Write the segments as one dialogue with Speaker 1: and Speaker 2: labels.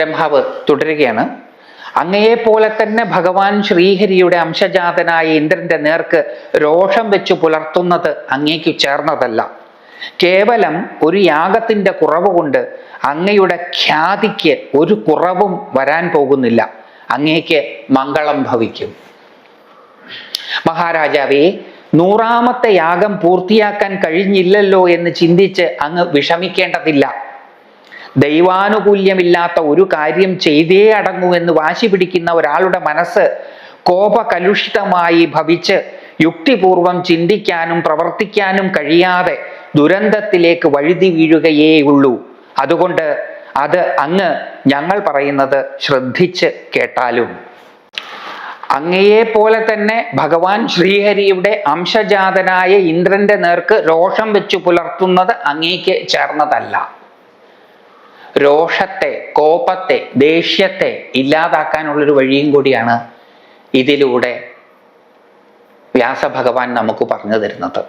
Speaker 1: ബ്രഹ്മാവ് തുടരുകയാണ്. അങ്ങയെപ്പോലെ തന്നെ ഭഗവാൻ ശ്രീഹരിയുടെ അംശജാതനായ ഇന്ദ്രന്റെ നേർക്ക് രോഷം വെച്ചു പുലർത്തുന്നത് അങ്ങേക്ക് ചേർന്നതല്ല. കേവലം ഒരു യാഗത്തിന്റെ കുറവ് കൊണ്ട് അങ്ങയുടെ ഖ്യാതിക്ക് ഒരു കുറവും വരാൻ പോകുന്നില്ല. അങ്ങേക്ക് മംഗളം ഭവിക്കും. മഹാരാജാവേ നൂറാമത്തെ യാഗം പൂർത്തിയാക്കാൻ കഴിഞ്ഞില്ലല്ലോ എന്ന് ചിന്തിച്ച് അങ്ങ് വിഷമിക്കേണ്ടതില്ല. ദൈവാനുകൂല്യമില്ലാത്ത ഒരു കാര്യം ചെയ്തേ അടങ്ങൂ എന്ന് വാശി പിടിക്കുന്ന ഒരാളുടെ മനസ്സ് കോപകലുഷിതമായി ഭവിച്ച് യുക്തിപൂർവം ചിന്തിക്കാനും പ്രവർത്തിക്കാനും കഴിയാതെ ദുരന്തത്തിലേക്ക് വഴുതി വീഴുകയേ ഉള്ളൂ. അതുകൊണ്ട് അത് അങ്ങ് ഞങ്ങൾ പറയുന്നത് ശ്രദ്ധിച്ച് കേട്ടാലും. അങ്ങയെ പോലെ തന്നെ ഭഗവാൻ ശ്രീഹരിയുടെ അംശജാതനായ ഇന്ദ്രന്റെ നേർക്ക് രോഷം വെച്ചു പുലർത്തുന്നത് അങ്ങേക്ക് ചേർന്നതല്ല. രോഷത്തെ കോപത്തെ ദേഷ്യത്തെ ഇല്ലാതാക്കാനുള്ളൊരു വഴിയും കൂടിയാണ് ഇതിലൂടെ വ്യാസഭഗവാൻ നമുക്ക് പറഞ്ഞു തരുന്നത്.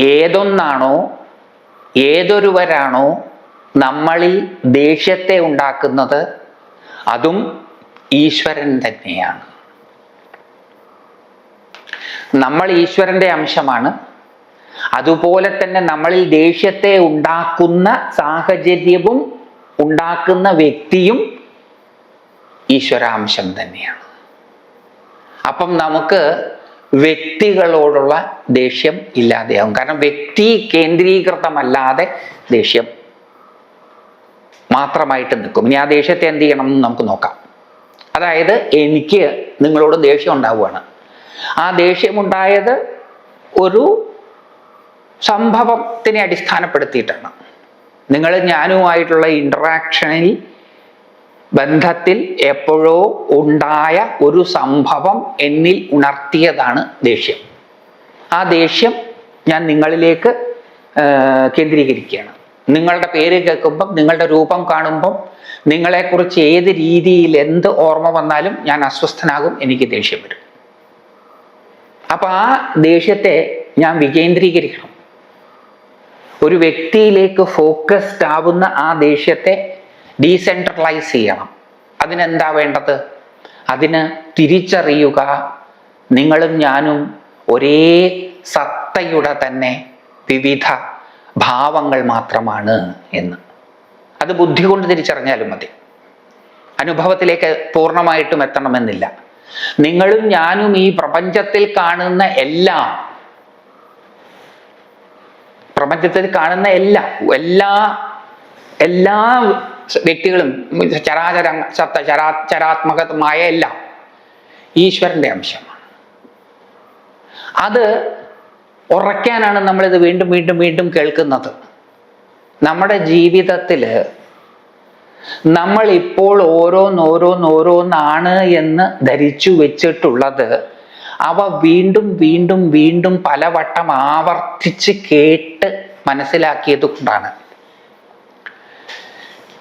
Speaker 1: ഏതൊന്നാണോ ഏതൊരുവരാണോ നമ്മളിൽ ദേഷ്യത്തെ ഉണ്ടാക്കുന്നത് അതും ഈശ്വരൻ തന്നെയാണ്. നമ്മൾ ഈശ്വരന്റെ അംശമാണ് അതുപോലെ തന്നെ നമ്മളിൽ ദേഷ്യത്തെ ഉണ്ടാക്കുന്ന സാഹചര്യവും ഉണ്ടാക്കുന്ന വ്യക്തിയും ഈശ്വരാംശം തന്നെയാണ്. അപ്പം നമുക്ക് വ്യക്തികളോടുള്ള ദേഷ്യം ഇല്ലാതെയാവും. കാരണം വ്യക്തി കേന്ദ്രീകൃതമല്ലാതെ ദേഷ്യം മാത്രമായിട്ട് നിൽക്കും. ഇനി ആ ദേഷ്യത്തെ എന്ത് ചെയ്യണം എന്ന് നമുക്ക് നോക്കാം. അതായത് എനിക്ക് നിങ്ങളോട് ദേഷ്യം ഉണ്ടാവുകയാണ്. ആ ദേഷ്യമുണ്ടായത് ഒരു സംഭവത്തിനെ അടിസ്ഥാനപ്പെടുത്തിയിട്ടാണ്. നിങ്ങൾ ഞാനുമായിട്ടുള്ള ഇൻട്രാക്ഷനിൽ ബന്ധത്തിൽ എപ്പോഴോ ഉണ്ടായ ഒരു സംഭവം എന്നിൽ ഉണർത്തിയതാണ് ദേഷ്യം. ആ ദേഷ്യം ഞാൻ നിങ്ങളിലേക്ക് കേന്ദ്രീകരിക്കുകയാണ്. നിങ്ങളുടെ പേര് കേൾക്കുമ്പം നിങ്ങളുടെ രൂപം കാണുമ്പം നിങ്ങളെക്കുറിച്ച് ഏത് രീതിയിൽ എന്ത് ഓർമ്മ വന്നാലും ഞാൻ അസ്വസ്ഥനാകും എനിക്ക് ദേഷ്യം വരും. അപ്പം ആ ദേഷ്യത്തെ ഞാൻ വികേന്ദ്രീകരിക്കണം. ഒരു വ്യക്തിയിലേക്ക് ഫോക്കസ്ഡ് ആവുന്ന ആ ദേഷ്യത്തെ ഡീസെൻട്രലൈസ് ചെയ്യണം. അതിനെന്താ വേണ്ടത്? അതിന് തിരിച്ചറിയുക. നിങ്ങളും ഞാനും ഒരേ സത്തയുടെ തന്നെ വിവിധ ഭാവങ്ങൾ മാത്രമാണ് എന്ന്. അത് ബുദ്ധി കൊണ്ട് തിരിച്ചറിഞ്ഞാലും മതി. അനുഭവത്തിലേക്ക് പൂർണമായിട്ടും എത്തണമെന്നില്ല. നിങ്ങളും ഞാനും ഈ പ്രപഞ്ചത്തിൽ കാണുന്ന എല്ലാം പ്രപഞ്ചത്തിൽ കാണുന്ന എല്ലാ എല്ലാ എല്ലാ വ്യക്തികളും ചരാചര സത്ത ചരാ ചരാത്മകമായ എല്ലാം ഈശ്വരന്റെ അംശമാണ്. അത് ഉറയ്ക്കാനാണ് നമ്മളിത് വീണ്ടും വീണ്ടും വീണ്ടും കേൾക്കുന്നത്. നമ്മുടെ ജീവിതത്തിൽ നമ്മൾ ഇപ്പോൾ ഓരോന്നോരോന്നോരോന്നാണ് എന്ന് ധരിച്ചു വെച്ചിട്ടുള്ളത് അവ വീണ്ടും വീണ്ടും വീണ്ടും പലവട്ടം ആവർത്തിച്ച് കേട്ട് മനസ്സിലാക്കിയത് കൊണ്ടാണ്.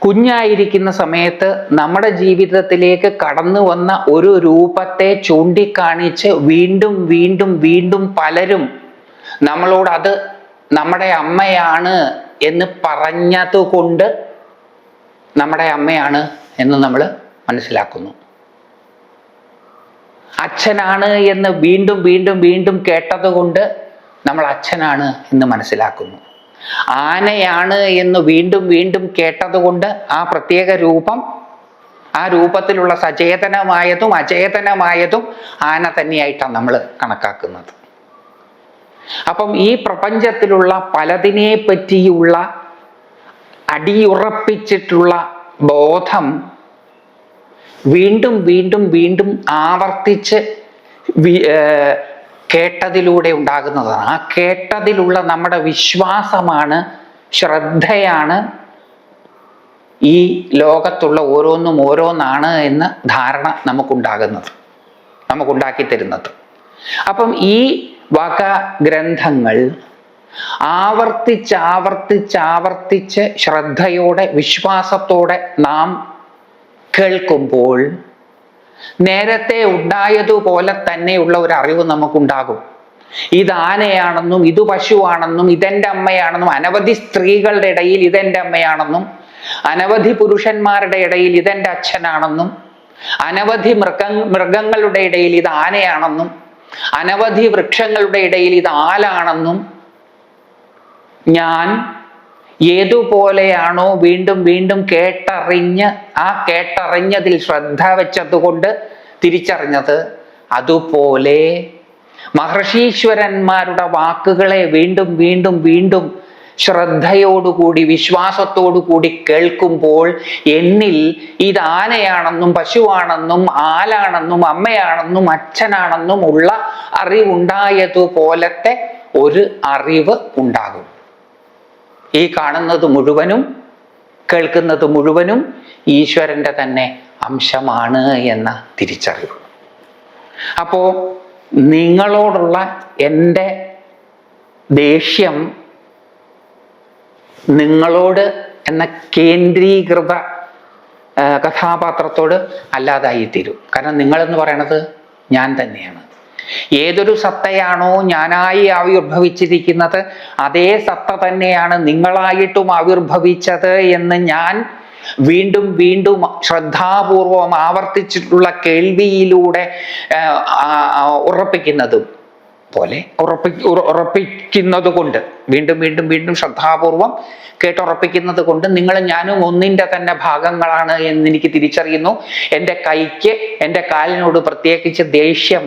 Speaker 1: കുഞ്ഞായിരിക്കുന്ന സമയത്ത് നമ്മുടെ ജീവിതത്തിലേക്ക് കടന്നു വന്ന ഒരു രൂപത്തെ ചൂണ്ടിക്കാണിച്ച് വീണ്ടും വീണ്ടും വീണ്ടും പലരും നമ്മളോട് അത് നമ്മുടെ അമ്മയാണ് എന്ന് പറഞ്ഞതുകൊണ്ട് നമ്മുടെ അമ്മയാണ് എന്ന് നമ്മൾ മനസ്സിലാക്കുന്നു. അച്ഛനാണ് എന്ന് വീണ്ടും വീണ്ടും വീണ്ടും കേട്ടതുകൊണ്ട് നമ്മൾ അച്ഛനാണ് എന്ന് മനസ്സിലാക്കുന്നു. ആനയാണ് എന്ന് വീണ്ടും വീണ്ടും കേട്ടതുകൊണ്ട് ആ പ്രത്യേക രൂപം ആ രൂപത്തിലുള്ള സചേതനമായതും അചേതനമായതും ആന തന്നെയായിട്ടാണ് നമ്മൾ കണക്കാക്കുന്നത്. അപ്പം ഈ പ്രപഞ്ചത്തിലുള്ള പലതിനെ പറ്റിയുള്ള അടിയുറപ്പിച്ചിട്ടുള്ള ബോധം വീണ്ടും വീണ്ടും വീണ്ടും ആവർത്തിച്ച് കേട്ടതിലൂടെ ഉണ്ടാകുന്നതാണ്. ആ കേട്ടതിലുള്ള നമ്മുടെ വിശ്വാസമാണ് ശ്രദ്ധയാണ് ഈ ലോകത്തുള്ള ഓരോന്നും ഓരോന്നാണ് എന്ന ധാരണ നമുക്കുണ്ടാകുന്നത് നമുക്കുണ്ടാക്കി തരുന്നത്. അപ്പം ഈ വക ഗ്രന്ഥങ്ങൾ ആവർത്തിച്ചാവർത്തിച്ചാവർത്തിച്ച് ശ്രദ്ധയോടെ വിശ്വാസത്തോടെ നാം കേൾക്കുമ്പോൾ നേരത്തെ ഉണ്ടായതുപോലെ തന്നെയുള്ള ഒരു അറിവ് നമുക്കുണ്ടാകും. ഇത് ആനയാണെന്നും ഇത് പശുവാണെന്നും ഇതെന്റെ അമ്മയാണെന്നും അനവധി സ്ത്രീകളുടെ ഇടയിൽ ഇതെന്റെ അമ്മയാണെന്നും അനവധി പുരുഷന്മാരുടെ ഇടയിൽ ഇതെന്റെ അച്ഛനാണെന്നും അനവധി മൃഗ മൃഗങ്ങളുടെ ഇടയിൽ ഇത് ആനയാണെന്നും അനവധി വൃക്ഷങ്ങളുടെ ഇടയിൽ ഇത് ആലാണെന്നും ഞാൻ ഏതുപോലെയാണോ വീണ്ടും വീണ്ടും കേട്ടറിഞ്ഞ് ആ കേട്ടറിഞ്ഞതിൽ ശ്രദ്ധ വെച്ചതുകൊണ്ട് തിരിച്ചറിഞ്ഞത് അതുപോലെ മഹർഷീശ്വരന്മാരുടെ വാക്കുകളെ വീണ്ടും വീണ്ടും വീണ്ടും ശ്രദ്ധയോടുകൂടി വിശ്വാസത്തോടുകൂടി കേൾക്കുമ്പോൾ എന്നിൽ ഇത് ആനയാണെന്നും പശുവാണെന്നും ആലാണെന്നും അമ്മയാണെന്നും അച്ഛനാണെന്നും ഉള്ള അറിവുണ്ടായതുപോലത്തെ ഒരു അറിവ് ഉണ്ടാകും. ഈ കാണുന്നത് മുഴുവനും കേൾക്കുന്നത് മുഴുവനും ഈശ്വരന്റെ തന്നെ അംശമാണ് എന്ന തിരിച്ചറിവ്. അപ്പോൾ നിങ്ങളോടുള്ള എന്റെ ദേഷ്യം നിങ്ങളോട് എന്ന കേന്ദ്രീകൃത കഥാപാത്രത്തോട് അല്ലാതായി തീരും കാരണം നിങ്ങളെന്ന് പറയണത് ഞാൻ തന്നെയാണ്. ഏതൊരു സത്തയാണോ ഞാനായി ആവിർഭവിച്ചിരിക്കുന്നത് അതേ സത്ത തന്നെയാണ് നിങ്ങളായിട്ടും ആവിർഭവിച്ചത് എന്ന് ഞാൻ വീണ്ടും വീണ്ടും ശ്രദ്ധാപൂർവം ആവർത്തിച്ചിട്ടുള്ള കേൾവിയിലൂടെ ഉറപ്പിക്കുന്നതും പോലെ ഉറപ്പി ഉറ- ഉറപ്പിക്കുന്നത് കൊണ്ട് വീണ്ടും വീണ്ടും വീണ്ടും ശ്രദ്ധാപൂർവം കേട്ടുറപ്പിക്കുന്നത് കൊണ്ട് നിങ്ങൾ ഞാനും ഒന്നിന്റെ തന്നെ ഭാഗങ്ങളാണ് എന്ന് എനിക്ക് തിരിച്ചറിയുന്നു. എന്റെ കൈക്ക് എന്റെ കാലിനോട് പ്രത്യേകിച്ച് ദേഷ്യം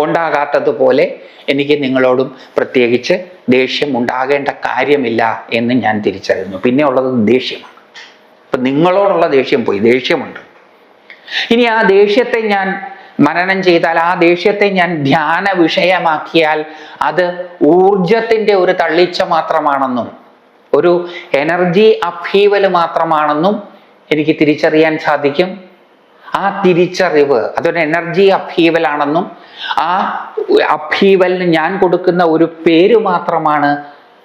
Speaker 1: ഉണ്ടാകാത്തതുപോലെ എനിക്ക് നിങ്ങളോടും പ്രത്യേകിച്ച് ദേഷ്യം ഉണ്ടാകേണ്ട കാര്യമില്ല എന്ന് ഞാൻ തിരിച്ചറിയുന്നു. പിന്നെ ഉള്ളത് ദേഷ്യമാണ്. അപ്പൊ നിങ്ങളോടുള്ള ദേഷ്യം പോയി. ദേഷ്യമുണ്ട്. ഇനി ആ ദേഷ്യത്തെ ഞാൻ മനനം ചെയ്താൽ ആ ദേഷ്യത്തെ ഞാൻ ധ്യാന വിഷയമാക്കിയാൽ അത് ഊർജത്തിന്റെ ഒരു തള്ളിച്ച മാത്രമാണെന്നും ഒരു എനർജി അഭീവൽ മാത്രമാണെന്നും എനിക്ക് തിരിച്ചറിയാൻ സാധിക്കും. ആ തിരിച്ചറിവ് അതൊരു എനർജി അഭീവലാണെന്നും ആ അഭീവലിന് ഞാൻ കൊടുക്കുന്ന ഒരു പേര് മാത്രമാണ്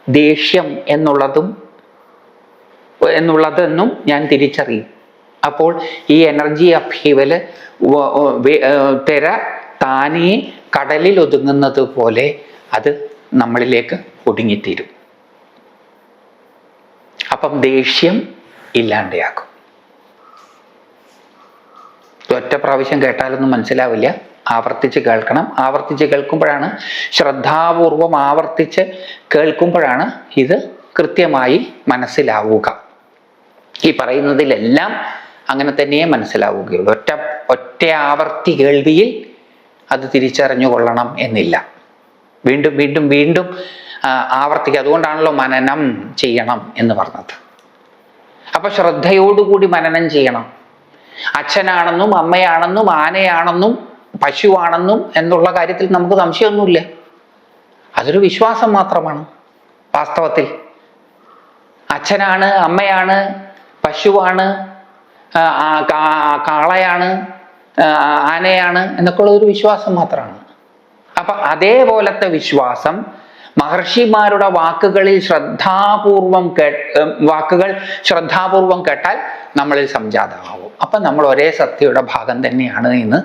Speaker 1: ദേഷ്യം എന്നുള്ളതും എന്നുള്ളതെന്നും ഞാൻ തിരിച്ചറിയും. അപ്പോൾ ഈ എനർജി അഭീവൽ തെര താനേ കടലിൽ ഒതുങ്ങുന്നത് പോലെ അത് നമ്മളിലേക്ക് ഒടുങ്ങിത്തീരും അപ്പം ദേഷ്യം ഇല്ലാണ്ടെയാക്കും ഒറ്റ പ്രാവശ്യം കേട്ടാലൊന്നും മനസ്സിലാവില്ല. ആവർത്തിച്ച് കേൾക്കണം. ആവർത്തിച്ച് കേൾക്കുമ്പോഴാണ് ശ്രദ്ധാപൂർവം ആവർത്തിച്ച് കേൾക്കുമ്പോഴാണ് ഇത് കൃത്യമായി മനസ്സിലാവുക. ഈ പറയുന്നതിലെല്ലാം അങ്ങനെ തന്നെയേ മനസ്സിലാവുകയുള്ളൂ. ഒറ്റ ഒറ്റ ആവർത്തി കേൾവിയിൽ അത് തിരിച്ചറിഞ്ഞു കൊള്ളണം എന്നില്ല. വീണ്ടും വീണ്ടും വീണ്ടും ആവർത്തിക്കുക. അതുകൊണ്ടാണല്ലോ മനനം ചെയ്യണം എന്ന് പറഞ്ഞത്. അപ്പൊ ശ്രദ്ധയോടുകൂടി മനനം ചെയ്യണം. അച്ഛനാണെന്നും അമ്മയാണെന്നും ആനയാണെന്നും പശുവാണെന്നും എന്നുള്ള കാര്യത്തിൽ നമുക്ക് സംശയമൊന്നുമില്ല. അതൊരു വിശ്വാസം മാത്രമാണ് വാസ്തവത്തിൽ. അച്ഛനാണ് അമ്മയാണ് പശുവാണ് കാളയാണ് ആനയാണ് എന്നൊക്കെ ഉള്ളൊരു വിശ്വാസം മാത്രമാണ്. അപ്പൊ അതേപോലത്തെ വിശ്വാസം മഹർഷിമാരുടെ വാക്കുകളിൽ ശ്രദ്ധാപൂർവം കേ വാക്കുകൾ ശ്രദ്ധാപൂർവം കേട്ടാൽ നമ്മളിൽ സംജാതമാവും. അപ്പൊ നമ്മൾ ഒരേ സത്യയുടെ ഭാഗം തന്നെയാണ് എന്ന്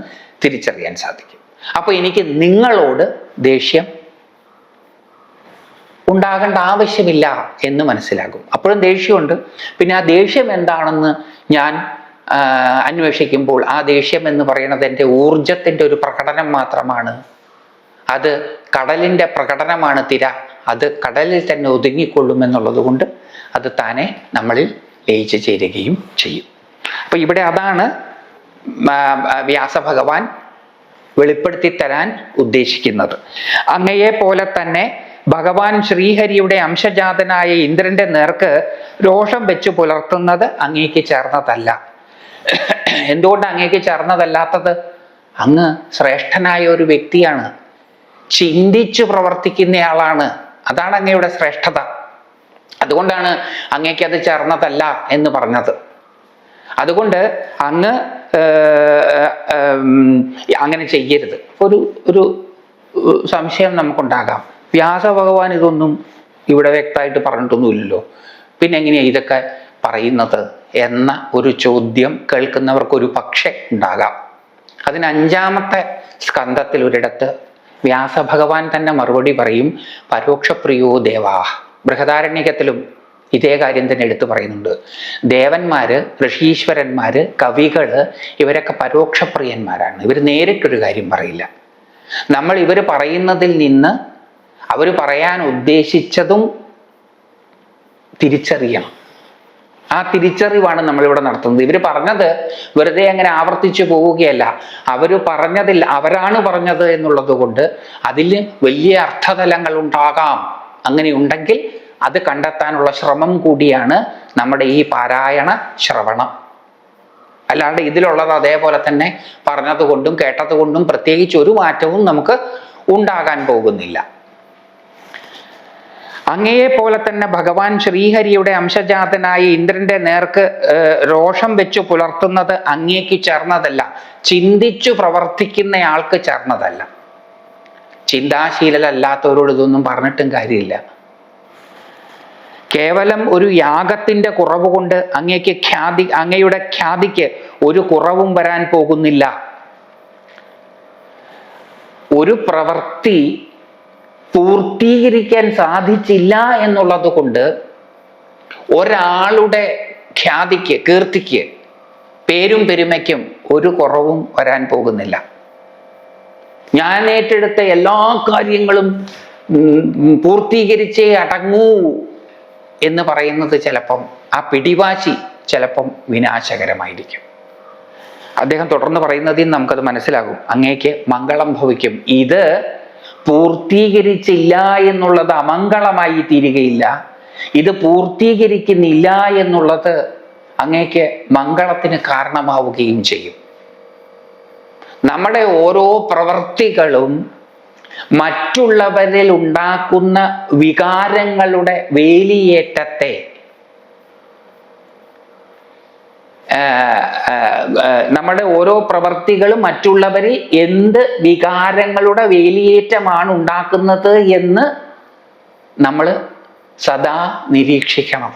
Speaker 1: തിരിച്ചറിയാൻ സാധിക്കും. അപ്പോൾ എനിക്ക് നിങ്ങളോട് ദേഷ്യം ഉണ്ടാകേണ്ട ആവശ്യമില്ല എന്ന് മനസ്സിലാകും. അപ്പോഴും ദേഷ്യമുണ്ട്. പിന്നെ ആ ദേഷ്യം എന്താണെന്ന് ഞാൻ അന്വേഷിക്കുമ്പോൾ ആ ദേഷ്യം എന്ന് പറയുന്നത് എന്റെ ഊർജത്തിന്റെ ഒരു പ്രകടനം മാത്രമാണ്. അത് കടലിന്റെ പ്രകടനമാണ് തിര. അത് കടലിൽ തന്നെ ഒതുങ്ങിക്കൊള്ളും എന്നുള്ളത് കൊണ്ട് അത് താനെ നമ്മളിൽ ലയിച്ചു ചേരുകയും ചെയ്യും. അപ്പൊ ഇവിടെ അതാണ് വ്യാസഭഗവാൻ വെളിപ്പെടുത്തി തരാൻ ഉദ്ദേശിക്കുന്നത്. അങ്ങയെ പോലെ തന്നെ ഭഗവാൻ ശ്രീഹരിയുടെ അംശജാതനായ ഇന്ദ്രന്റെ നേർക്ക് രോഷം വെച്ച് പുലർത്തുന്നത് അങ്ങേക്ക് ചേർന്നതല്ല. എന്തുകൊണ്ട് അങ്ങേക്ക് ചേർന്നതല്ലാത്തത്? അങ്ങ് ശ്രേഷ്ഠനായ ഒരു വ്യക്തിയാണ്. ചിന്തിച്ചു പ്രവർത്തിക്കുന്നയാളാണ്. അതാണ് അങ്ങയുടെ ശ്രേഷ്ഠത. അതുകൊണ്ടാണ് അങ്ങേക്ക് അത് ചേർന്നതല്ല എന്ന് പറഞ്ഞത്. അതുകൊണ്ട് അങ്ങ് അങ്ങനെ ചെയ്യരുത്. ഒരു ഒരു സംശയം നമുക്കുണ്ടാകാം. വ്യാസ ഭഗവാൻ ഇതൊന്നും ഇവിടെ വ്യക്തമായിട്ട് പറഞ്ഞിട്ടൊന്നുമില്ലല്ലോ. പിന്നെ എങ്ങനെയാ ഇതൊക്കെ പറയുന്നത് എന്ന ഒരു ചോദ്യം കേൾക്കുന്നവർക്ക് ഒരു പക്ഷെ ഉണ്ടാകാം. അതിന് അഞ്ചാമത്തെ സ്കന്ധത്തിൽ ഒരിടത്ത് വ്യാസഭഗവാൻ തന്നെ മറുപടി പറയും പരോക്ഷപ്രിയോ ദേവാ. ബൃഹദാരണ്യകത്തിലും ഇതേ കാര്യം തന്നെ എടുത്തു പറയുന്നുണ്ട്. ദേവന്മാര് ഋഷീശ്വരന്മാര് കവികൾ ഇവരൊക്കെ പരോക്ഷപ്രിയന്മാരാണ്. ഇവർ നേരിട്ടൊരു കാര്യം പറയില്ല. നമ്മൾ ഇവർ പറയുന്നതിൽ നിന്ന് അവർ പറയാൻ ഉദ്ദേശിച്ചതും തിരിച്ചറിയണം. ആ തിരിച്ചറിവാണ് നമ്മളിവിടെ നടത്തുന്നത്. ഇവർ പറഞ്ഞത് വെറുതെ അങ്ങനെ ആവർത്തിച്ചു പോവുകയല്ല. അവർ പറഞ്ഞതിൽ അവരാണ് പറഞ്ഞത് എന്നുള്ളത് കൊണ്ട് അതിൽ വലിയ അർത്ഥതലങ്ങൾ ഉണ്ടാകാം അങ്ങനെ ഉണ്ടെങ്കിൽ അത് കണ്ടെത്താനുള്ള ശ്രമം കൂടിയാണ് നമ്മുടെ ഈ പാരായണ ശ്രവണം. അല്ലാണ്ട് ഇതിലുള്ളത് അതേപോലെ തന്നെ പറഞ്ഞതുകൊണ്ടും കേട്ടതുകൊണ്ടും പ്രത്യേകിച്ച് ഒരു മാറ്റവും നമുക്ക് ഉണ്ടാകാൻ പോകുന്നില്ല. അങ്ങയെ പോലെ തന്നെ ഭഗവാൻ ശ്രീഹരിയുടെ അംശജാതനായ ഇന്ദ്രന്റെ നേർക്ക് രോഷം വെച്ചു പുലർത്തുന്നത് അങ്ങേക്ക് ചേർന്നതല്ല ചിന്തിച്ചു പ്രവർത്തിക്കുന്ന ആൾക്ക് ചേർന്നതല്ല. ചിന്താശീലല്ലാത്തവരോട് ഇതൊന്നും പറഞ്ഞിട്ടും കാര്യമില്ല. കേവലം ഒരു യാഗത്തിന്റെ കുറവ് കൊണ്ട് അങ്ങയ്ക്ക് ഖ്യാതി അങ്ങയുടെ ഖ്യാതിക്ക് ഒരു കുറവും വരാൻ പോകുന്നില്ല. ഒരു പ്രവൃത്തി പൂർത്തീകരിക്കാൻ സാധിച്ചില്ല എന്നുള്ളത് കൊണ്ട് ഒരാളുടെ ഖ്യാതിക്ക് കീർത്തിക്ക് പേരും പെരുമയ്ക്കും ഒരു കുറവും വരാൻ പോകുന്നില്ല. ഞാൻ ഏറ്റെടുത്ത എല്ലാ കാര്യങ്ങളും പൂർത്തീകരിച്ചേ അടങ്ങൂ. എന്ന് പറയുന്നത് ചിലപ്പം ആ പിടിവാശി ചിലപ്പം വിനാശകരമായിരിക്കും. അദ്ദേഹം തുടർന്ന് പറയുന്നതിൽ നമുക്കത് മനസ്സിലാകും. അങ്ങേക്ക് മംഗളം ഭവിക്കും. ഇത് പൂർത്തീകരിച്ചില്ല എന്നുള്ളത് അമംഗളമായി തീരുകയില്ല. ഇത് പൂർത്തീകരിക്കുന്നില്ല എന്നുള്ളത് അങ്ങേക്ക് മംഗളത്തിന് കാരണമാവുകയും ചെയ്യും. നമ്മുടെ ഓരോ പ്രവൃത്തികളും മറ്റുള്ളവരിൽ ഉണ്ടാക്കുന്ന വികാരങ്ങളുടെ വേലിയേറ്റത്തെ നമ്മുടെ ഓരോ പ്രവർത്തികളും മറ്റുള്ളവരിൽ എന്ത് വികാരങ്ങളുടെ വേലിയേറ്റമാണ് ഉണ്ടാക്കുന്നത് എന്ന് നമ്മൾ സദാ നിരീക്ഷിക്കണം.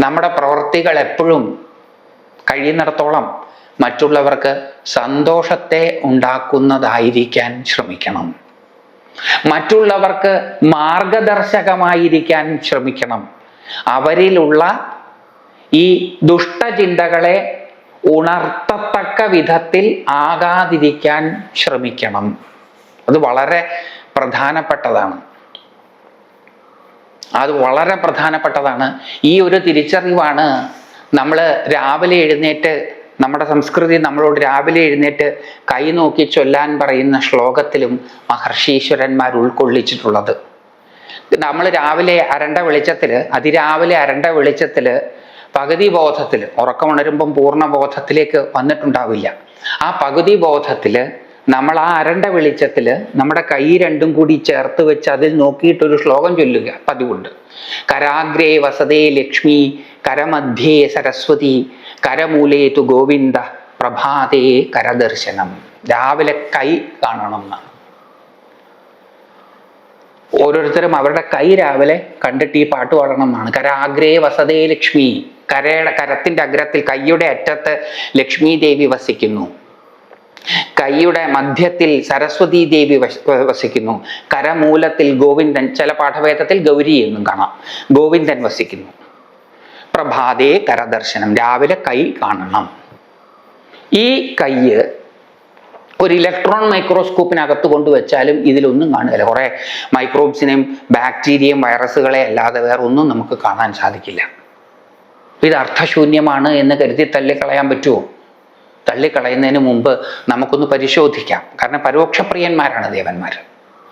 Speaker 1: നമ്മുടെ പ്രവൃത്തികൾ എപ്പോഴും കഴിയുന്നിടത്തോളം മറ്റുള്ളവർക്ക് സന്തോഷത്തെ ഉണ്ടാക്കുന്നതായിരിക്കാൻ ശ്രമിക്കണം. മറ്റുള്ളവർക്ക് മാർഗദർശകമായിരിക്കാൻ ശ്രമിക്കണം. അവരിലുള്ള ഈ ദുഷ്ടചിന്തകളെ ഉണർത്തത്തക്ക വിധത്തിൽ ആകാതിരിക്കാൻ ശ്രമിക്കണം. അത് വളരെ പ്രധാനപ്പെട്ടതാണ്. അത് വളരെ പ്രധാനപ്പെട്ടതാണ്. ഈ ഒരു തിരിച്ചറിവാണ് നമ്മൾ രാവിലെ എഴുന്നേറ്റ് നമ്മുടെ സംസ്കൃതി നമ്മളോട് രാവിലെ എഴുന്നേറ്റ് കൈ നോക്കി ചൊല്ലാൻ പറയുന്ന ശ്ലോകത്തിലും മഹർഷീശ്വരന്മാർ ഉൾക്കൊള്ളിച്ചിട്ടുള്ളത്. നമ്മൾ രാവിലെ അരണ്ട വെളിച്ചത്തിൽ അതിരാവിലെ അരണ്ട വെളിച്ചത്തിൽ പകുതി ബോധത്തിൽ ഉറക്കമുണരുമ്പം പൂർണ ബോധത്തിലേക്ക് വന്നിട്ടുണ്ടാവില്ല. ആ പകുതി ബോധത്തിൽ നമ്മൾ ആ അരണ്ട വെളിച്ചത്തിൽ നമ്മുടെ കൈ രണ്ടും കൂടി ചേർത്ത് വെച്ച് അതിൽ നോക്കിയിട്ടൊരു ശ്ലോകം ചൊല്ലുക പതിവുണ്ട്. കരാഗ്രേ വസതേ ലക്ഷ്മി കരമധ്യേ സരസ്വതി കരമൂലേ തു ഗോവിന്ദ പ്രഭാതേ കരദർശനം. രാവിലെ കൈ കാണണം എന്നാണ്. ഓരോരുത്തരും അവരുടെ കൈ രാവിലെ കണ്ടിട്ട് ഈ പാട്ട് പാടണം എന്നാണ്. കരാഗ്രേ വസതേ ലക്ഷ്മി കരയുടെ കരത്തിന്റെ അഗ്രത്തിൽ കൈയുടെ അറ്റത്ത് ലക്ഷ്മി ദേവി വസിക്കുന്നു. കൈയുടെ മധ്യത്തിൽ സരസ്വതി ദേവി വസിക്കുന്നു. കരമൂലത്തിൽ ഗോവിന്ദൻ ചില പാഠഭേദത്തിൽ ഗൗരി എന്നും കാണാം. ഗോവിന്ദൻ വസിക്കുന്നു. പ്രഭാതേ കരദർശനം. രാവിലെ കൈ കാണണം. ഈ കൈ ഒരു ഇലക്ട്രോൺ മൈക്രോസ്കോപ്പിനകത്ത് കൊണ്ടുവച്ചാലും ഇതിലൊന്നും കാണുകയില്ല. കുറെ മൈക്രോബ്സിനെയും ബാക്ടീരിയയും വൈറസുകളെ അല്ലാതെ വേറെ ഒന്നും നമുക്ക് കാണാൻ സാധിക്കില്ല. ഇത് അർത്ഥശൂന്യമാണ് എന്ന് കരുതി തള്ളിക്കളയാൻ പറ്റുമോ? തള്ളിക്കളയുന്നതിന് മുമ്പ് നമുക്കൊന്ന് പരിശോധിക്കാം. കാരണം പരോക്ഷപ്രിയന്മാരാണ് ദേവന്മാർ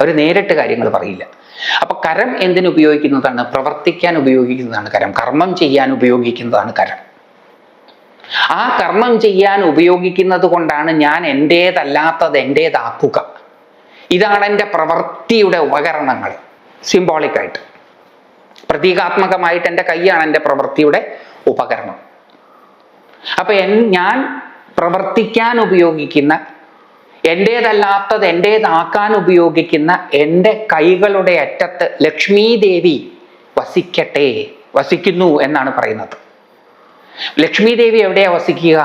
Speaker 1: അവർ നേരിട്ട് കാര്യങ്ങൾ പറയില്ല. അപ്പൊ കരം എന്തിനു ഉപയോഗിക്കുന്നതാണ്? പ്രവർത്തിക്കാൻ ഉപയോഗിക്കുന്നതാണ് കരം. കർമ്മം ചെയ്യാൻ ഉപയോഗിക്കുന്നതാണ് കരം. ആ കർമ്മം ചെയ്യാൻ ഉപയോഗിക്കുന്നത് കൊണ്ടാണ് ഞാൻ എന്റേതല്ലാത്തത് എന്റേതാക്കുക ഇതാണ് എന്റെ പ്രവൃത്തിയുടെ ഉപകരണങ്ങൾ സിംബോളിക്കായിട്ട് പ്രതീകാത്മകമായിട്ട് എന്റെ കൈയാണ് എന്റെ പ്രവൃത്തിയുടെ ഉപകരണം. അപ്പൊ ഞാൻ പ്രവർത്തിക്കാൻ ഉപയോഗിക്കുന്ന എന്റേതല്ലാത്തത് എന്റേതാക്കാൻ ഉപയോഗിക്കുന്ന എന്റെ കൈകളുടെ അറ്റത്ത് ലക്ഷ്മി ദേവി വസിക്കട്ടെ വസിക്കുന്നു എന്നാണ് പറയുന്നത്. ലക്ഷ്മി ദേവി എവിടെയാണ് വസിക്കുക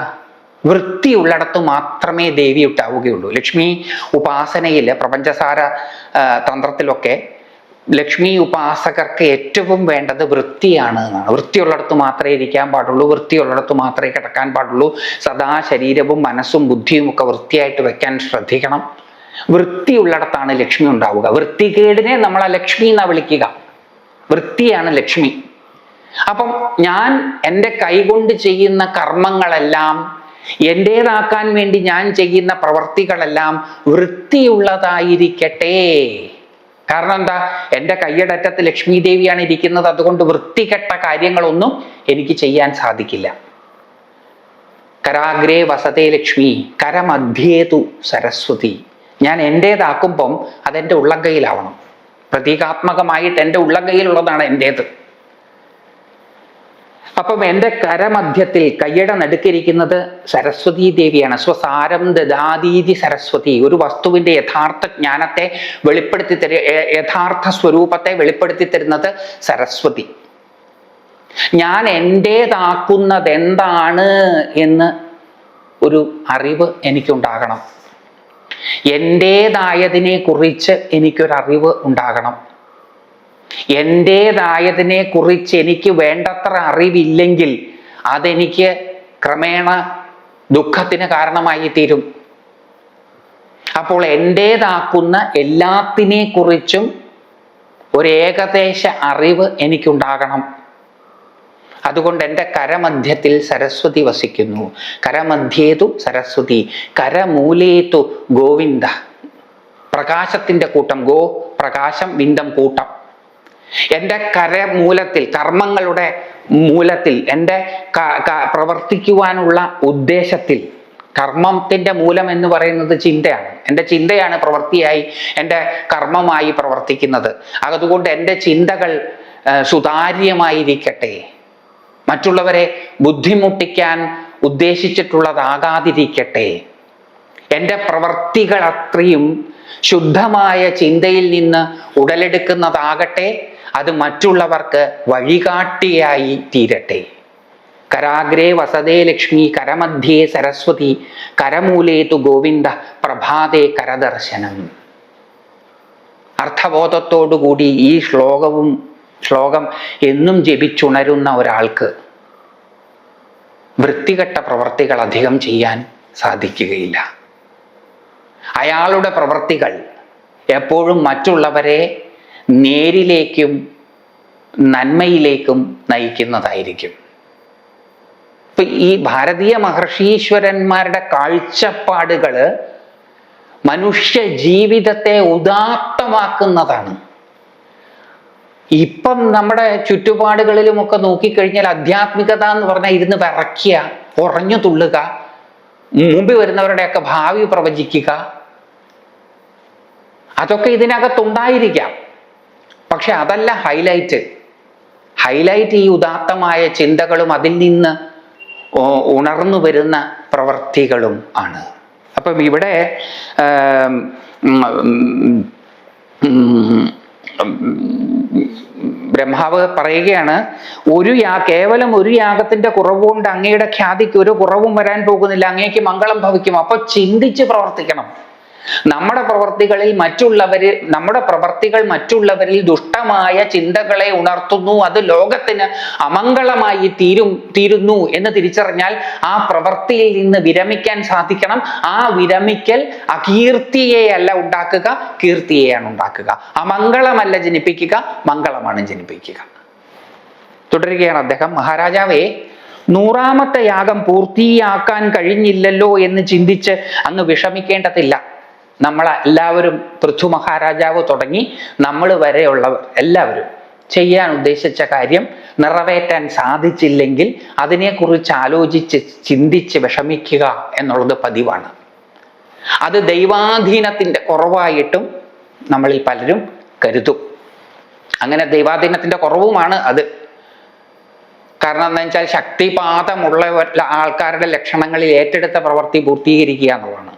Speaker 1: വൃത്തിയുള്ളിടത്ത് മാത്രമേ ദേവി ഉണ്ടാവുകയുള്ളൂ. ലക്ഷ്മി ഉപാസനയിൽ പ്രപഞ്ചസാര തന്ത്രത്തിലൊക്കെ ലക്ഷ്മി ഉപാസകർക്ക് ഏറ്റവും വേണ്ടത് വൃത്തിയാണ് എന്നാണ്. വൃത്തിയുള്ളിടത്ത് മാത്രമേ ഇരിക്കാൻ പാടുള്ളൂ വൃത്തിയുള്ളിടത്ത് മാത്രമേ കിടക്കാൻ പാടുള്ളൂ. സദാ ശരീരവും മനസ്സും ബുദ്ധിയും ഒക്കെ വൃത്തിയായിട്ട് വെക്കാൻ ശ്രദ്ധിക്കണം. വൃത്തിയുള്ളിടത്താണ് ലക്ഷ്മി ഉണ്ടാവുക. വൃത്തികേടിനെ നമ്മൾ ലക്ഷ്മി എന്നാ വിളിക്കുക. വൃത്തിയാണ് ലക്ഷ്മി. അപ്പം ഞാൻ എന്റെ കൈകൊണ്ട് ചെയ്യുന്ന കർമ്മങ്ങളെല്ലാം എന്റേതാക്കാൻ വേണ്ടി ഞാൻ ചെയ്യുന്ന പ്രവർത്തികളെല്ലാം വൃത്തിയുള്ളതായിരിക്കട്ടെ. കാരണം എന്താ? എന്റെ കയ്യടറ്റത്ത് ലക്ഷ്മി ദേവിയാണ് ഇരിക്കുന്നത്. അതുകൊണ്ട് വൃത്തികെട്ട കാര്യങ്ങളൊന്നും എനിക്ക് ചെയ്യാൻ സാധിക്കില്ല. കരാഗ്രേ വസതേ ലക്ഷ്മി കരമധ്യേതു സരസ്വതി. ഞാൻ എന്റേതാക്കുമ്പം അതെന്റെ ഉള്ളംകൈയിലാവണം. പ്രതീകാത്മകമായിട്ട് എന്റെ ഉള്ളംകൈയിലുള്ളതാണ് എന്റേത്. അപ്പം എന്റെ കരമധ്യത്തിൽ കയ്യട നടുക്കിരിക്കുന്നത് സരസ്വതി ദേവിയാണ്. സ്വസാരം ദദാതീതി സരസ്വതി. ഒരു വസ്തുവിന്റെ യഥാർത്ഥ ജ്ഞാനത്തെ വെളിപ്പെടുത്തി തരു യഥാർത്ഥ സ്വരൂപത്തെ വെളിപ്പെടുത്തി തരുന്നത് സരസ്വതി. ഞാൻ എന്റേതാക്കുന്നത് എന്താണ് എന്ന് ഒരു അറിവ് എനിക്കുണ്ടാകണം. എന്റേതായതിനെ കുറിച്ച് എനിക്കൊരറിവ് ഉണ്ടാകണം. എന്റേതായതിനെ കുറിച്ച് എനിക്ക് വേണ്ടത്ര അറിവില്ലെങ്കിൽ അതെനിക്ക് ക്രമേണ ദുഃഖത്തിന് കാരണമായി തീരും അപ്പോൾ എന്റേതാക്കുന്ന എല്ലാത്തിനെ കുറിച്ചും ഒരു ഏകദേശ അറിവ് എനിക്കുണ്ടാകണം. അതുകൊണ്ട് എന്റെ കരമധ്യത്തിൽ സരസ്വതി വസിക്കുന്നു. കരമധ്യേതു സരസ്വതി കരമൂലേതു ഗോവിന്ദ. പ്രകാശത്തിന്റെ കൂട്ടം ഗോ പ്രകാശം വിന്ദം കൂട്ടം. എന്റെ കരമൂലത്തിൽ കർമ്മങ്ങളുടെ മൂലത്തിൽ എന്റെ പ്രവർത്തിക്കുവാനുള്ള ഉദ്ദേശത്തിൽ കർമ്മത്തിന്റെ മൂലം എന്ന് പറയുന്നത് ചിന്തയാണ്. എന്റെ ചിന്തയാണ് പ്രവൃത്തിയായി എന്റെ കർമ്മമായി പ്രവർത്തിക്കുന്നത്. അതുകൊണ്ട് എന്റെ ചിന്തകൾ സുതാര്യമായിരിക്കട്ടെ. മറ്റുള്ളവരെ ബുദ്ധിമുട്ടിക്കാൻ ഉദ്ദേശിച്ചിട്ടുള്ളതാകാതിരിക്കട്ടെ. എന്റെ പ്രവർത്തികൾ അത്രയും ശുദ്ധമായ ചിന്തയിൽ നിന്ന് ഉടലെടുക്കുന്നതാകട്ടെ. അത് മറ്റുള്ളവർക്ക് വഴികാട്ടിയായി തീരട്ടെ. കരാഗ്രേ വസതേ ലക്ഷ്മി കരമധ്യേ സരസ്വതി കരമൂലേതു ഗോവിന്ദ പ്രഭാതേ കരദർശനം. അർത്ഥബോധത്തോടുകൂടി ഈ ശ്ലോകവും ശ്ലോകം എന്നും ജപിച്ചുണരുന്ന ഒരാൾക്ക് വൃത്തികെട്ട പ്രവർത്തികൾ അധികം ചെയ്യാൻ സാധിക്കുകയില്ല. അയാളുടെ പ്രവർത്തികൾ എപ്പോഴും മറ്റുള്ളവരെ നേരിലേക്കും നന്മയിലേക്കും നയിക്കുന്നതായിരിക്കും. ഇപ്പൊ ഈ ഭാരതീയ മഹർഷീശ്വരന്മാരുടെ കാഴ്ചപ്പാടുകൾ മനുഷ്യ ജീവിതത്തെ ഉദാത്തമാക്കുന്നതാണ്. ഇപ്പം നമ്മുടെ ചുറ്റുപാടുകളിലുമൊക്കെ നോക്കിക്കഴിഞ്ഞാൽ ആധ്യാത്മികത എന്ന് പറഞ്ഞാൽ ഇരുന്ന് വിറയ്ക്കുക ഉറഞ്ഞു തുള്ളുക മുമ്പിൽ വരുന്നവരുടെയൊക്കെ ഭാവി പ്രവചിക്കുക അതൊക്കെ ഇതിനകത്തുണ്ടായിരിക്കാം. പക്ഷെ അതല്ല ഹൈലൈറ്റ് ഹൈലൈറ്റ് ഈ ഉദാത്തമായ ചിന്തകളും അതിൽ നിന്ന് ഉണർന്നു വരുന്ന പ്രവൃത്തികളും ആണ്. അപ്പം ഇവിടെ ബ്രഹ്മാവ് പറയുകയാണ് ഒരു യാ കേവലം ഒരു യാഗത്തിന്റെ കുറവുകൊണ്ട് അങ്ങയുടെ ഖ്യാതിക്ക് ഒരു കുറവും വരാൻ പോകുന്നില്ല അങ്ങേക്ക് മംഗളം ഭവിക്കും. അപ്പൊ ചിന്തിച്ച് പ്രവർത്തിക്കണം. നമ്മുടെ പ്രവർത്തികളിൽ മറ്റുള്ളവര് നമ്മുടെ പ്രവർത്തികൾ മറ്റുള്ളവരിൽ ദുഷ്ടമായ ചിന്തകളെ ഉണർത്തുന്നു അത് ലോകത്തിന് അമംഗളമായി തീരും തീരുന്നു എന്ന് തിരിച്ചറിഞ്ഞാൽ ആ പ്രവൃത്തിയിൽ നിന്ന് വിരമിക്കാൻ സാധിക്കണം. ആ വിരമിക്കൽ അകീർത്തിയെ അല്ല ഉണ്ടാക്കുക കീർത്തിയെയാണ് ഉണ്ടാക്കുക. അമംഗളമല്ല ജനിപ്പിക്കുക മംഗളമാണ് ജനിപ്പിക്കുക. തുടരുകയാണ് അദ്ദേഹം. മഹാരാജാവേ നൂറാമത്തെ യാഗം പൂർത്തിയാക്കാൻ കഴിഞ്ഞില്ലല്ലോ എന്ന് ചിന്തിച്ച് അങ്ങ് വിഷമിക്കേണ്ടതില്ല. നമ്മൾ എല്ലാവരും പൃഥു മഹാരാജാവ് തുടങ്ങി നമ്മൾ വരെയുള്ളവർ എല്ലാവരും ചെയ്യാൻ ഉദ്ദേശിച്ച കാര്യം നിറവേറ്റാൻ സാധിച്ചില്ലെങ്കിൽ അതിനെക്കുറിച്ച് ആലോചിച്ച് ചിന്തിച്ച് വിഷമിക്കുക എന്നുള്ളത് പതിവാണ്. അത് ദൈവാധീനത്തിന്റെ കുറവായിട്ടും നമ്മളിൽ പലരും കരുതും. അങ്ങനെ ദൈവാധീനത്തിന്റെ കുറവുമാണ് അത്. കാരണം എന്താ വെച്ചാൽ ശക്തിപാതമുള്ള ആൾക്കാരുടെ ലക്ഷണങ്ങളിൽ ഏറ്റെടുത്ത പ്രവൃത്തി പൂർത്തീകരിക്കുക എന്നുള്ളതാണ്.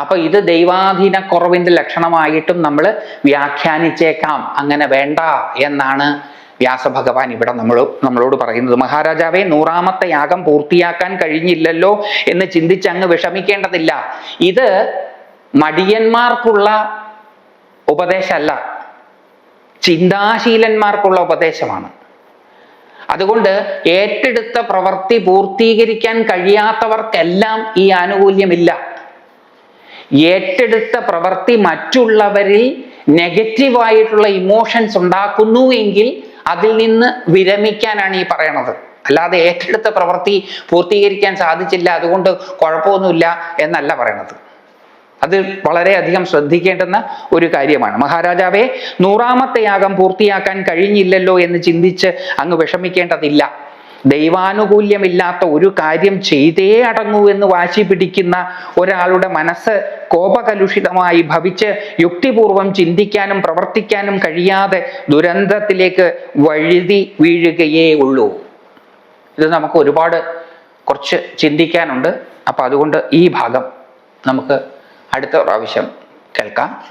Speaker 1: അപ്പൊ ഇത് ദൈവാധീന കുറവിന്റെ ലക്ഷണമായിട്ടും നമ്മൾ വ്യാഖ്യാനിച്ചേക്കാം. അങ്ങനെ വേണ്ട എന്നാണ് വ്യാസഭഗവാൻ ഇവിടെ നമ്മൾ നമ്മളോട് പറയുന്നത്. മഹാരാജാവെ നൂറാമത്തെ യാഗം പൂർത്തിയാക്കാൻ കഴിഞ്ഞില്ലല്ലോ എന്ന് ചിന്തിച്ച് അങ്ങ് വിഷമിക്കേണ്ടതില്ല. ഇത് മടിയന്മാർക്കുള്ള ഉപദേശമല്ല. ചിന്താശീലന്മാർക്കുള്ള ഉപദേശമാണ്. അതുകൊണ്ട് ഏറ്റെടുത്ത പ്രവൃത്തി പൂർത്തീകരിക്കാൻ കഴിയാത്തവർക്കെല്ലാം ഈ ആനുകൂല്യമില്ല. ഏറ്റെടുത്ത പ്രവൃത്തി മറ്റുള്ളവരിൽ നെഗറ്റീവായിട്ടുള്ള ഇമോഷൻസ് ഉണ്ടാക്കുന്നു എങ്കിൽ അതിൽ നിന്ന് വിരമിക്കാനാണ് ഈ പറയണത്. അല്ലാതെ ഏറ്റെടുത്ത പ്രവൃത്തി പൂർത്തീകരിക്കാൻ സാധിച്ചില്ല അതുകൊണ്ട് കുഴപ്പമൊന്നുമില്ല എന്നല്ല പറയണത്. അത് വളരെയധികം ശ്രദ്ധിക്കേണ്ടുന്ന ഒരു കാര്യമാണ്. മഹാരാജാവെ നൂറാമത്തെ യാഗം പൂർത്തിയാക്കാൻ കഴിഞ്ഞില്ലല്ലോ എന്ന് ചിന്തിച്ച് അങ്ങ് വിഷമിക്കേണ്ടതില്ല. ദൈവാനുകൂല്യമില്ലാത്ത ഒരു കാര്യം ചെയ്തേ അടങ്ങൂ എന്ന് വാശി പിടിക്കുന്ന ഒരാളുടെ മനസ്സ് കോപകലുഷിതമായി ഭവിച്ച് യുക്തിപൂർവം ചിന്തിക്കാനും പ്രവർത്തിക്കാനും കഴിയാതെ ദുരന്തത്തിലേക്ക് വഴുതി വീഴുകയേ ഉള്ളൂ. ഇത് നമുക്ക് ഒരുപാട് കുറച്ച് ചിന്തിക്കാനുണ്ട്. അപ്പം അതുകൊണ്ട് ഈ ഭാഗം നമുക്ക് അടുത്ത പ്രാവശ്യം കേൾക്കാം.